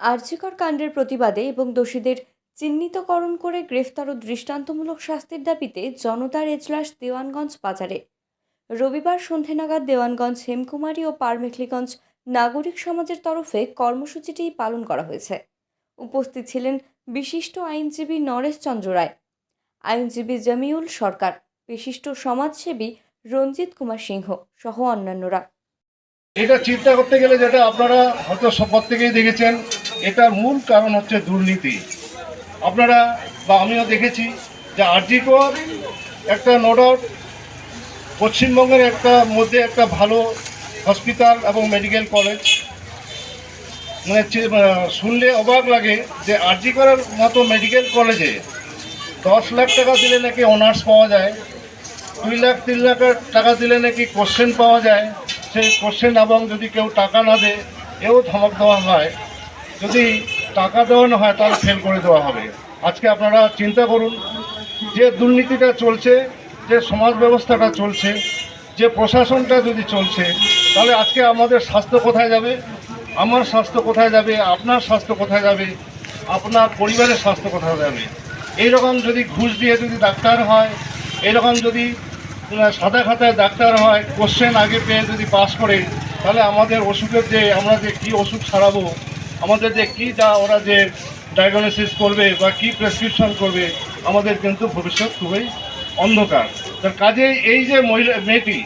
আর্যিকর কাণ্ডের প্রতিবাদে এবং দোষীদের চিহ্নিতকরণ করে গ্রেফতার ও দৃষ্টান্তমূলক শাস্তির দাবিতে জনতার এজলাস দেওয়ানগঞ্জ বাজারে। রবিবার সন্ধে নাগাদ দেওয়ানগঞ্জ, হেমকুমারী ও পারমেখলিগঞ্জ নাগরিক সমাজের তরফে কর্মসূচিটি পালন করা হয়েছে। উপস্থিত ছিলেন বিশিষ্ট আইনজীবী নরেশ চন্দ্র রায়, আইনজীবী জমিউল সরকার, বিশিষ্ট সমাজসেবী রঞ্জিত কুমার সিংহ সহ অন্যান্যরা। এটা চিন্তা করতে গেলে যেটা আপনারা হয়তো সব থেকেই দেখেছেন এটার মূল কারণ হচ্ছে দুর্নীতি। আপনারা বা আমিও দেখেছি যে আরজিকর একটা নো ডাউট পশ্চিমবঙ্গের একটা মধ্যে একটা ভালো হসপিটাল এবং মেডিকেল কলেজ মানে শুনলে অবাক লাগে যে আরজিকরের মতো মেডিকেল কলেজে দশ লাখ টাকা দিলে নাকি অনার্স পাওয়া যায়, দুই লাখ, তিন লাখ টাকা দিলে নাকি কোশ্চেন পাওয়া যায়। সেই কোশ্চেন এবং যদি কেউ টাকা না দেয়, এও ধমক দেওয়া হয়। যদি টাকা দেওয়ানো হয়, তাহলে ফেল করে দেওয়া হবে। আজকে আপনারা চিন্তা করুন, যে দুর্নীতিটা চলছে, যে সমাজ ব্যবস্থাটা চলছে, যে প্রশাসনটা যদি চলছে, তাহলে আজকে আমাদের স্বাস্থ্য কোথায় যাবে? আমার স্বাস্থ্য কোথায় যাবে? আপনার স্বাস্থ্য কোথায় যাবে? আপনার পরিবারের স্বাস্থ্য কোথায় যাবে? এইরকম যদি ঘুষ দিয়ে যদি ডাক্তার হয় এরকম যদি সাদা খাতায় ডাক্তার হয় কোশ্চেন আগে পেয়ে যদি পাস করে, তাহলে আমাদের ওষুধের যে, আমরা যে কী ওষুধ সারাবো আমাদের যে কী যা ওরা যে ডায়াগনোসিস করবে বা কী প্রেসক্রিপশন করবে, আমাদের কিন্তু ভবিষ্যৎ খুবই অন্ধকার। তার কাজে এই যে মহিলা, মেয়েটি,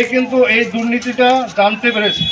এ কিন্তু এই দুর্নীতিটা জানতে পেরেছে।